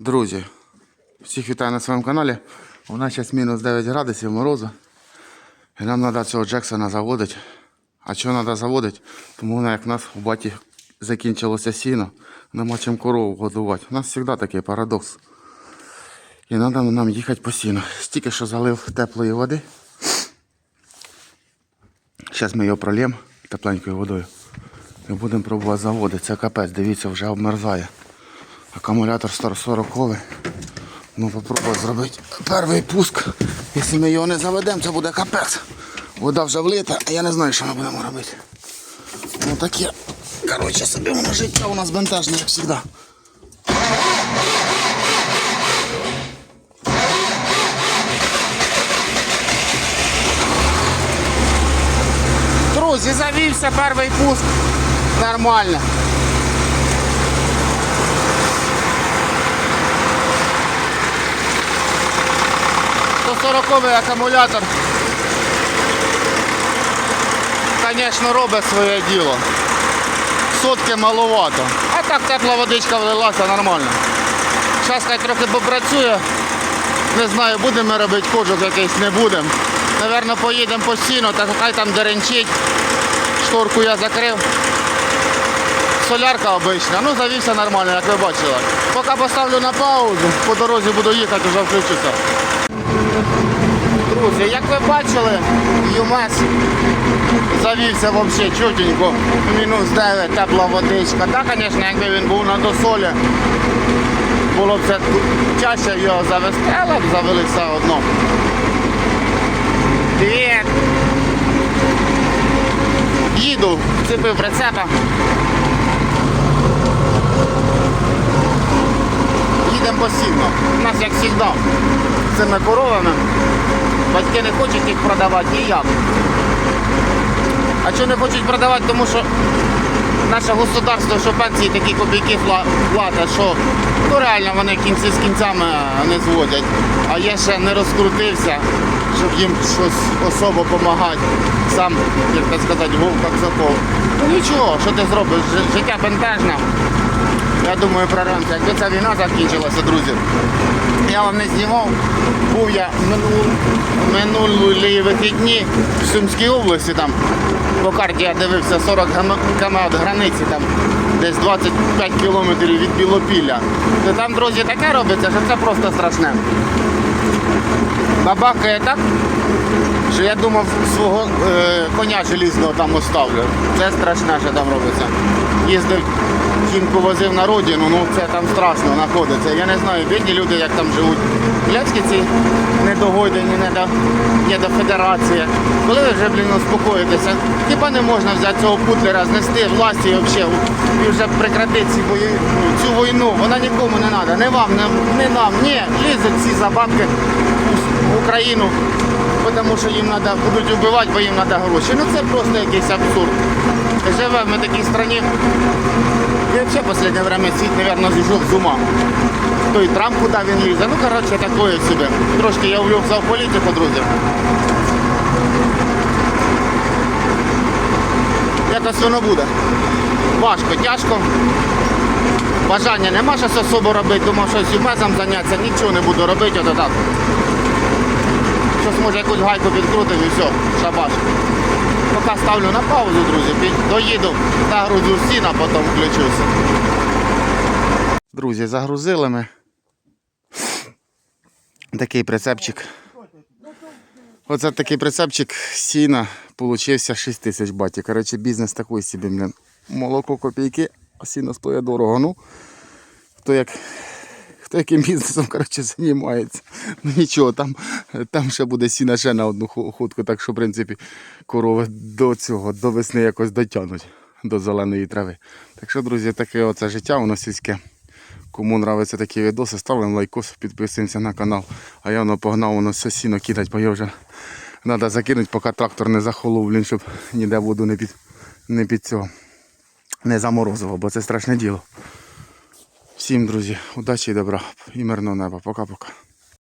Друзі, всіх вітаю на своєму каналі. У нас зараз мінус 9 градусів морозу. І нам треба цього Джексона заводити. А чого треба заводити? Тому як в нас у баті закінчилося сіно, нема чим корову годувати. У нас завжди такий парадокс. І треба нам їхати по сіну. Стільки що залив теплої води. Зараз ми його прольємо тепленькою водою. І будемо пробувати заводити. Це капець, дивіться, вже обмерзає. Акумулятор 140 Ну, попробуй зробити перший пуск. Якщо ми його не заведемо, це буде капець. Вода вже влита, а я не знаю, що ми будемо робити. Ну таке. Коротше, собі воно життя у нас бентежне, як завжди. Друзі, завівся перший пуск. Нормально. То 40 акумулятор. Звісно, робить своє діло. Сотки маловато. А так тепла водичка влилася нормально. Зараз хай трохи попрацює. Не знаю, будемо робити кожух якийсь, не будемо. Наверно, поїдемо постійно, та хай там деренчить. Шторку я закрив. Солярка обична, ну завівся нормально, як ви бачили. Поки поставлю на паузу, по дорозі буду їхати, вже включуся. Друзі, як ви бачили, ЮМЕС завівся взагалі чутенько. Мінус 9, тепла водичка. Так, звісно, якби він був на досолі, було б це чаще його завести, але б завели все одно. Привіт! Їду, вцепив прицепа. Їдемо постійно. У нас як завжди. Цими коровами. Батьки не хочуть їх продавати ніяк. А чого не хочуть продавати? Тому що наше государство, що пенсії такі копійки платять, що ну, реально вони кінці з кінцями не зводять. А я ще не розкрутився, щоб їм щось особо допомагати. Сам, як так сказати, вовк як. Ну нічого, що ти зробиш? Життя бентежне. Я думаю, прорвемося. Якби ця війна закінчилася, друзі. Я вам не знімав. Був я минул, минулі вихідні в Сумській області там. По карті я дивився 40 км від границі, там десь 25 кілометрів від Білопілля. То там, друзі, таке робиться, що це просто страшне. Бабакає так, що я думав свого е, коня желізного там оставлю. Це страшне, що там робиться. Їздив, жінку возив на родину, ну це там страшно знаходиться. Я не знаю, бідні люди, як там живуть. Ляцькі ці недогодені, недо, недофедерація. Коли ви вже, блін, успокоїтеся, хіба не можна взяти цього путлера, знести власті взагалі і вже прекратити ці бої, цю війну. Вона нікому не треба. Не вам, не, не нам. Ні, лізуть ці забабки Україну, тому що їм треба будуть вбивати, бо їм треба гроші. Ну це просто якийсь абсурд. Живемо в такій країні. І взагалі в останнє время світ, мабуть, зійшов з ума. Той Трамп, куди він лізе. Ну, коротше, такое собі. Трошки я увлекся в політику, друзі. Якось воно буде. Важко, тяжко. Бажання нема щось особо робити, думав, щось юмезом зайнятися, нічого не буду робити, ото так. Щось може якусь гайку підкрутив і все, шабаш. Поки ставлю на паузу, друзі, доїду, загрузю сіна, потім включуся. Друзі, загрузили ми. Такий прицепчик. Оце такий прицепчик сіна получився 6 тисяч баті. Коротше, бізнес такий собі, блін. Молоко копійки, а сіно стоїть дорого. Ну, хто як хто яким бізнесом коротше, займається. Ну нічого, там, там ще буде сіна ще на одну ху- ходку, так що, в принципі, корови до цього, до весни якось дотягнуть до зеленої трави. Так що, друзі, таке оце життя, воно сільське. Кому нравиться такі відоси, ставимо лайкос, підписуємося на канал. А я воно погнав, воно все сіно кидать, бо його вже треба закинути, поки трактор не захолов, блін, щоб ніде воду не під, не під цього. Не заморозило, бо це страшне діло. Всім, друзі, удачі і добра і мирного неба. Пока-пока.